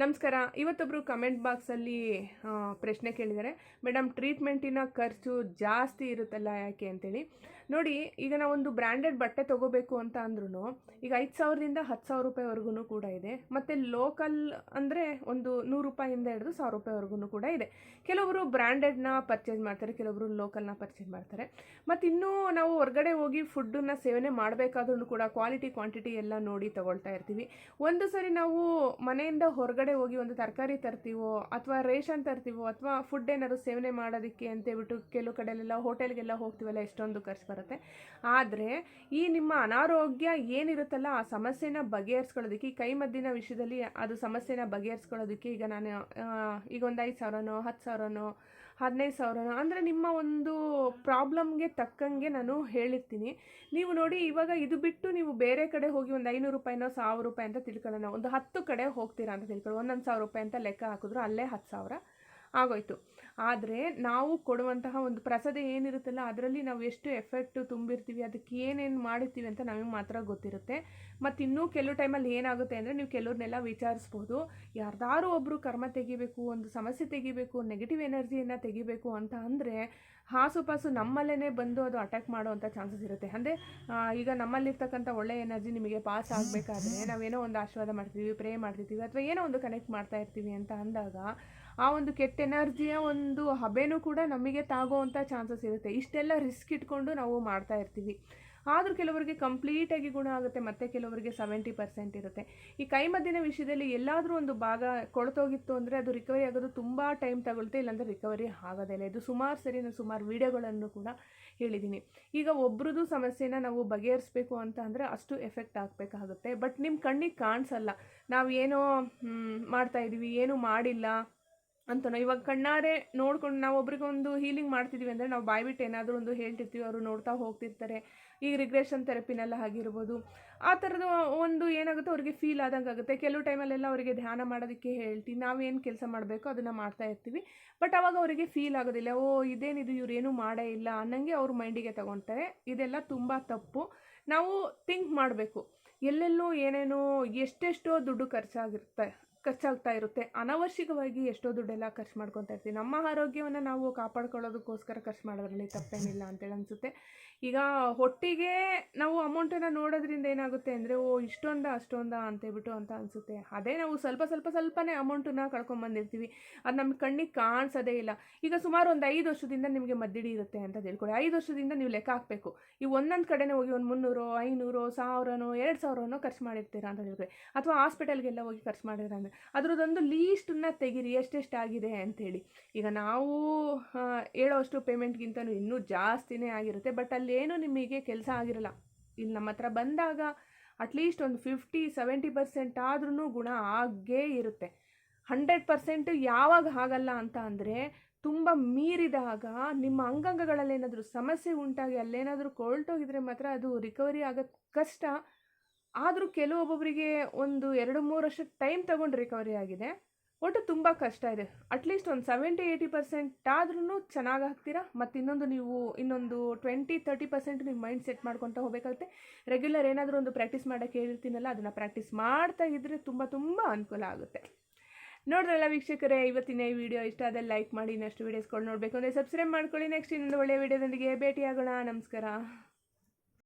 ನಮಸ್ಕಾರ. ಇವತ್ತೊಬ್ಬರು ಕಮೆಂಟ್ ಬಾಕ್ಸಲ್ಲಿ ಪ್ರಶ್ನೆ ಕೇಳಿದ್ದಾರೆ. ಮೇಡಮ್ ಟ್ರೀಟ್ಮೆಂಟಿನ ಖರ್ಚು ಜಾಸ್ತಿ ಇರುತ್ತಲ್ಲ ಯಾಕೆ ಅಂತೇಳಿ? ನೋಡಿ, ಈಗ ನಾವೊಂದು ಬ್ರ್ಯಾಂಡೆಡ್ ಬಟ್ಟೆ ತೊಗೋಬೇಕು ಅಂತ ಅಂದ್ರೂ ಈಗ ಐದು ಸಾವಿರದಿಂದ ಹತ್ತು ಸಾವಿರ ರೂಪಾಯಿವರೆಗೂ ಕೂಡ ಇದೆ. ಮತ್ತು ಲೋಕಲ್ ಅಂದರೆ ಒಂದು ನೂರು ರೂಪಾಯಿಂದ ಹಿಡಿದು ಸಾವಿರ ರೂಪಾಯಿವರೆಗೂ ಕೂಡ ಇದೆ. ಕೆಲವರು ಬ್ರ್ಯಾಂಡೆಡ್ನ ಪರ್ಚೇಸ್ ಮಾಡ್ತಾರೆ ಕೆಲವರು ಲೋಕಲ್ನ ಪರ್ಚೇಸ್ ಮಾಡ್ತಾರೆ. ಮತ್ತು ಇನ್ನೂ ನಾವು ಹೊರಗಡೆ ಹೋಗಿ ಫುಡ್ಡನ್ನು ಸೇವನೆ ಮಾಡಬೇಕಾದ್ರೂ ಕೂಡ ಕ್ವಾಲಿಟಿ ಕ್ವಾಂಟಿಟಿ ಎಲ್ಲ ನೋಡಿ ತೊಗೊಳ್ತಾ ಇರ್ತೀವಿ. ಒಂದು ಸರಿ ನಾವು ಮನೆಯಿಂದ ಹೊರಗಡೆ ಹೋಗಿ ಒಂದು ತರಕಾರಿ ತರ್ತೀವೋ ಅಥವಾ ರೇಷನ್ ತರ್ತೀವೋ ಅಥವಾ ಫುಡ್ ಏನಾದ್ರು ಸೇವನೆ ಮಾಡೋದಕ್ಕೆ ಅಂತೇಳ್ಬಿಟ್ಟು ಕೆಲವು ಕಡೆಯಲ್ಲೆಲ್ಲ ಹೋಟೆಲ್ಗೆಲ್ಲ ಹೋಗ್ತೀವಲ್ಲ ಎಷ್ಟೊಂದು ಖರ್ಚು ಬರುತ್ತೆ. ಆದರೆ ಈ ನಿಮ್ಮ ಅನಾರೋಗ್ಯ ಏನಿರುತ್ತಲ್ಲ ಆ ಸಮಸ್ಯೆನ ಬಗೆಹರಿಸ್ಕೊಳ್ಳೋದಕ್ಕೆ, ಈ ಕೈ ಮದ್ದಿನ ವಿಷಯದಲ್ಲಿ ಅದು ಸಮಸ್ಯೆನ ಬಗೆಹರಿಸ್ಕೊಳ್ಳೋದಕ್ಕೆ ಈಗ ನಾನು ಈಗ ಒಂದು ಐದು ಸಾವಿರನೋ ಹತ್ತು ಸಾವಿರನೋ, ಹದಿನೈದು ಸಾವಿರನೋ, ಅಂದರೆ ನಿಮ್ಮ ಒಂದು ಪ್ರಾಬ್ಲಮ್ಗೆ ತಕ್ಕಂಗೆ ನಾನು ಹೇಳಿರ್ತೀನಿ. ನೀವು ನೋಡಿ, ಇವಾಗ ಇದು ಬಿಟ್ಟು ನೀವು ಬೇರೆ ಕಡೆ ಹೋಗಿ ಒಂದು ಐನೂರು ರೂಪಾಯಿನೋ ಸಾವಿರ ರೂಪಾಯಿ ಅಂತ ತಿಳ್ಕೊಳ್ಳೋಣ. ಒಂದು ಹತ್ತು ಕಡೆ ಹೋಗ್ತೀರಾ ಅಂತ ತಿಳ್ಕೊಳ್ಳಿ ಒಂದೊಂದು ಸಾವಿರ ರೂಪಾಯಿ ಅಂತ ಲೆಕ್ಕ ಹಾಕಿದ್ರು ಅಲ್ಲೇ ಹತ್ತು ಸಾವಿರ. ಆಗೋಯ್ತು. ಆದರೆ ನಾವು ಕೊಡುವಂತಹ ಒಂದು ಪ್ರಸಾದ ಏನಿರುತ್ತಲ್ಲ, ಅದರಲ್ಲಿ ನಾವು ಎಷ್ಟು ಎಫೆಕ್ಟು ತುಂಬಿರ್ತೀವಿ, ಅದಕ್ಕೆ ಏನೇನು ಮಾಡಿರ್ತೀವಿ ಅಂತ ನಮಗೆ ಮಾತ್ರ ಗೊತ್ತಿರುತ್ತೆ. ಮತ್ತು ಇನ್ನೂ ಕೆಲವು ಟೈಮಲ್ಲಿ ಏನಾಗುತ್ತೆ ಅಂದರೆ ನೀವು ಕೆಲವ್ರನ್ನೆಲ್ಲ ವಿಚಾರಿಸ್ಬೋದು, ಯಾರ್ದಾರು ಒಬ್ಬರು ಕರ್ಮ ತೆಗಿಬೇಕು, ಒಂದು ಸಮಸ್ಯೆ ತೆಗಿಬೇಕು ನೆಗೆಟಿವ್ ಎನರ್ಜಿಯನ್ನು ತೆಗಿಬೇಕು ಅಂತ ಅಂದರೆ ಹಾಸುಪಾಸು ನಮ್ಮಲ್ಲೇ ಬಂದು ಅದು ಅಟ್ಯಾಕ್ ಮಾಡುವಂಥ ಚಾನ್ಸಸ್ ಇರುತ್ತೆ. ಅಂದರೆ ಈಗ ನಮ್ಮಲ್ಲಿರ್ತಕ್ಕಂಥ ಒಳ್ಳೆ ಎನರ್ಜಿ ನಿಮಗೆ ಪಾಸ್ ಆಗಬೇಕಾದ್ರೆ ನಾವೇನೋ ಒಂದು ಆಶೀರ್ವಾದ ಮಾಡ್ತೀವಿ ಪ್ರೇ ಮಾಡ್ತಿರ್ತೀವಿ ಅಥವಾ ಏನೋ ಒಂದು ಕನೆಕ್ಟ್ ಮಾಡ್ತಾ ಇರ್ತೀವಿ ಅಂತ ಅಂದಾಗ ಆ ಒಂದು ಕೆಟ್ಟ ಎನರ್ಜಿಯ ಒಂದು ಹಬೆನೂ ಕೂಡ ನಮಗೆ ತಾಗೋವಂಥ ಚಾನ್ಸಸ್ ಇರುತ್ತೆ. ಇಷ್ಟೆಲ್ಲ ರಿಸ್ಕ್ ಇಟ್ಕೊಂಡು ನಾವು ಮಾಡ್ತಾ ಇರ್ತೀವಿ. ಆದರೂ ಕೆಲವರಿಗೆ ಕಂಪ್ಲೀಟಾಗಿ ಗುಣ ಆಗುತ್ತೆ, ಮತ್ತು ಕೆಲವರಿಗೆ ಸೆವೆಂಟಿ ಪರ್ಸೆಂಟ್ ಇರುತ್ತೆ. ಈ ಕೈಮದ್ದಿನ ವಿಷಯದಲ್ಲಿ ಎಲ್ಲಾದರೂ ಒಂದು ಭಾಗ ಕೊಳ್ತೋಗಿತ್ತು ಅಂದರೆ ಅದು ರಿಕವರಿ ಆಗೋದು ತುಂಬ ಟೈಮ್ ತಗೊಳುತ್ತೆ, ಇಲ್ಲಾಂದರೆ ರಿಕವರಿ ಆಗೋದಿಲ್ಲ ಇದು ಸುಮಾರು ಸರಿ ನಾನು ಸುಮಾರು ವೀಡಿಯೋಗಳನ್ನು ಕೂಡ ಹೇಳಿದ್ದೀನಿ. ಈಗ ಒಬ್ರದ್ದು ಸಮಸ್ಯೆನ ನಾವು ಬಗೆಹರಿಸಬೇಕು ಅಂತ ಅಂದರೆ ಅಷ್ಟು ಎಫೆಕ್ಟ್ ಆಗಬೇಕಾಗುತ್ತೆ. ಬಟ್ ನಿಮ್ಮ ಕಣ್ಣಿಗೆ ಕಾಣಿಸಲ್ಲ. ನಾವು ಏನೋ ಮಾಡ್ತಾಯಿದ್ದೀವಿ ಏನೂ ಮಾಡಿಲ್ಲ. ಅಂತನೋ. ಇವಾಗ ಕಣ್ಣಾರೆ ನೋಡ್ಕೊಂಡು ನಾವು ಒಬ್ರಿಗೊಂದು ಹೀಲಿಂಗ್ ಮಾಡ್ತಿದ್ದೀವಿ ಅಂದರೆ ನಾವು ಬಾಯ್ಬಿಟ್ಟು ಏನಾದರೂ ಒಂದು ಹೇಳ್ತಿರ್ತೀವಿ, ಅವರು ನೋಡ್ತಾ ಹೋಗ್ತಿರ್ತಾರೆ. ಈಗ ರಿಗ್ರೆಷನ್ ಥೆರಪಿನೆಲ್ಲ ಆಗಿರ್ಬೋದು ಆ ಥರದ್ದು ಒಂದು ಏನಾಗುತ್ತೆ ಅವ್ರಿಗೆ ಫೀಲ್ ಆದಂಗೆ ಆಗುತ್ತೆ. ಕೆಲವು ಟೈಮಲ್ಲೆಲ್ಲ ಅವರಿಗೆ ಧ್ಯಾನ ಮಾಡೋದಕ್ಕೆ ಹೇಳ್ತೀವಿ ನಾವೇನು ಕೆಲಸ ಮಾಡಬೇಕು ಅದನ್ನು ಮಾಡ್ತಾ ಇರ್ತೀವಿ. ಬಟ್ ಅವಾಗ ಅವರಿಗೆ ಫೀಲ್ ಆಗೋದಿಲ್ಲ. ಓ, ಇದೇನಿದು ಇವ್ರು ಏನೂ ಮಾಡೇ ಇಲ್ಲ ಅನ್ನಂಗೆ ಅವ್ರ ಮೈಂಡಿಗೆ ತಗೊತಾರೆ. ಇದೆಲ್ಲ ತುಂಬ ತಪ್ಪು. ನಾವು ಥಿಂಕ್ ಮಾಡಬೇಕು. ಎಲ್ಲೆಲ್ಲೋ ಏನೇನೋ ಎಷ್ಟೆಷ್ಟೋ ದುಡ್ಡು ಖರ್ಚಾಗಿರುತ್ತೆ. ಖರ್ಚಾಗ್ತಾ ಇರುತ್ತೆ. ಅನವಶ್ಯಕವಾಗಿ ಎಷ್ಟೋ ದುಡ್ಡೆಲ್ಲ ಖರ್ಚು ಮಾಡ್ಕೊತಾ ಇರ್ತೀವಿ. ನಮ್ಮ ಆರೋಗ್ಯವನ್ನು ನಾವು ಕಾಪಾಡ್ಕೊಳ್ಳೋದಕ್ಕೋಸ್ಕರ ಖರ್ಚು ಮಾಡೋದ್ರಲ್ಲಿ ತಪ್ಪೇನಿಲ್ಲ ಅಂತೇಳಿ ಅನಿಸುತ್ತೆ. ಈಗ ಹೊಟ್ಟಿಗೆ ನಾವು ಅಮೌಂಟನ್ನು ನೋಡೋದ್ರಿಂದ ಏನಾಗುತ್ತೆ ಅಂದರೆ, ಓ, ಇಷ್ಟೊಂದ, ಅಷ್ಟೊಂದ ಅಂತೇಳ್ಬಿಟ್ಟು ಅಂತ ಅನಿಸುತ್ತೆ. ಅದೇ ನಾವು ಸ್ವಲ್ಪ ಸ್ವಲ್ಪ, ಸ್ವಲ್ಪನೇ ಅಮೌಂಟನ್ನು ಕಳ್ಕೊಂಬಂದಿರ್ತೀವಿ. ಅದು ನಮ್ಮ ಕಣ್ಣಿಗೆ ಕಾಣಿಸೋದೇ ಇಲ್ಲ. ಈಗ ಸುಮಾರು ಒಂದು ಐದು ವರ್ಷದಿಂದ ನಿಮಗೆ ಮದ್ದಿಡಿ ಇರುತ್ತೆ ಅಂತ ತಿಳ್ಕೊಳ್ಳಿ. ಐದು ವರ್ಷದಿಂದ ನೀವು ಲೆಕ್ಕ ಹಾಕಬೇಕು. ಈ ಒಂದೊಂದು ಕಡೆನೇ ಹೋಗಿ ಒಂದು ಮುನ್ನೂರು, ಐನೂರು, ಸಾವಿರನೋ, ಎರಡು ಸಾವಿರನೋ ಖರ್ಚು ಮಾಡಿರ್ತೀರಾ ಅಂತ ತಿಳ್ಕೊಳ್ಳಿ. ಅಥವಾ ಹಾಸ್ಪಿಟಲ್ಗೆಲ್ಲ ಹೋಗಿ ಖರ್ಚು ಮಾಡಿರ ಅಂದರೆ ಅದರದ್ದೊಂದು ಲೀಸ್ಟನ್ನ ತೆಗೀರಿ ಎಷ್ಟೆಷ್ಟಾಗಿದೆ ಅಂಥೇಳಿ. ಈಗ ನಾವು ಹೇಳೋ ಹೇಳೋಷ್ಟು ಪೇಮೆಂಟ್ಗಿಂತನೂ ಇನ್ನೂ ಜಾಸ್ತಿನೇ ಆಗಿರುತ್ತೆ ಬಟ್ ಅಲ್ಲೇನು ನಿಮಗೆ ಕೆಲಸ ಆಗಿರಲ್ಲ. ಇಲ್ಲಿ ನಮ್ಮ ಹತ್ರ ಬಂದಾಗ ಅಟ್ಲೀಸ್ಟ್ ಒಂದು ಫಿಫ್ಟಿ ಸೆವೆಂಟಿ ಪರ್ಸೆಂಟ್ ಆದ್ರೂ ಗುಣ ಆಗೇ ಇರುತ್ತೆ. ಹಂಡ್ರೆಡ್ ಪರ್ಸೆಂಟ್ ಯಾವಾಗ ಆಗಲ್ಲ ಅಂತ ಅಂದರೆ, ತುಂಬ ಮೀರಿದಾಗ, ನಿಮ್ಮ ಅಂಗಾಂಗಗಳಲ್ಲಿ ಏನಾದರೂ ಸಮಸ್ಯೆ ಉಂಟಾಗಿ ಅಲ್ಲೇನಾದರೂ ಕೊಳ್ಟೋಗಿದ್ರೆ ಮಾತ್ರ ಅದು ರಿಕವರಿ ಆಗೋದು ಕಷ್ಟ. ಆದರೂ ಕೆಲವೊಬ್ಬೊಬ್ಬರಿಗೆ ಒಂದು ಎರಡು ಮೂರು ವರ್ಷ ಟೈಮ್ ತಗೊಂಡು ರಿಕವರಿ ಆಗಿದೆ. ಒಟ್ಟು ತುಂಬ ಕಷ್ಟ ಇದೆ. ಅಟ್ಲೀಸ್ಟ್ ಒಂದು ಸೆವೆಂಟಿ ಏಯ್ಟಿ ಪರ್ಸೆಂಟ್ ಆದ್ರೂ ಚೆನ್ನಾಗಿ ಆಗ್ತೀರಾ? ಮತ್ತು ಇನ್ನೊಂದು ನೀವು ಇನ್ನೊಂದು ಟ್ವೆಂಟಿ ತರ್ಟಿ ಪರ್ಸೆಂಟ್ ನೀವು ಮೈಂಡ್ ಸೆಟ್ ಮಾಡ್ಕೊತಾ ಹೋಗಬೇಕಾಗುತ್ತೆ. ರೆಗ್ಯುಲರ್ ಏನಾದರೂ ಒಂದು ಪ್ರಾಕ್ಟೀಸ್ ಮಾಡೋಕ್ಕೆ ಹೇಳಿರ್ತೀನಲ್ಲ, ಅದನ್ನು ಪ್ರಾಕ್ಟೀಸ್ ಮಾಡ್ತಾ ಇದ್ದರೆ ತುಂಬ ತುಂಬ ಅನುಕೂಲ ಆಗುತ್ತೆ. ನೋಡ್ರಲ್ಲ ವೀಕ್ಷಕರೇ, ಇವತ್ತಿನ ಈ ವಿಡಿಯೋ ಇಷ್ಟ ಆದ್ರೆ ಲೈಕ್ ಮಾಡಿ, ಇನ್ನಷ್ಟು ವೀಡಿಯೋಸ್ಗಳು ನೋಡಬೇಕು ಅಂದರೆ ಸಬ್ಸ್ಕ್ರೈಬ್ ಮಾಡ್ಕೊಳ್ಳಿ. ನೆಕ್ಸ್ಟ್ ಇನ್ನೊಂದು ಒಳ್ಳೆಯ ವಿಡಿಯೋದೊಂದಿಗೆ ಭೇಟಿಯಾಗೋಣ. ನಮಸ್ಕಾರ.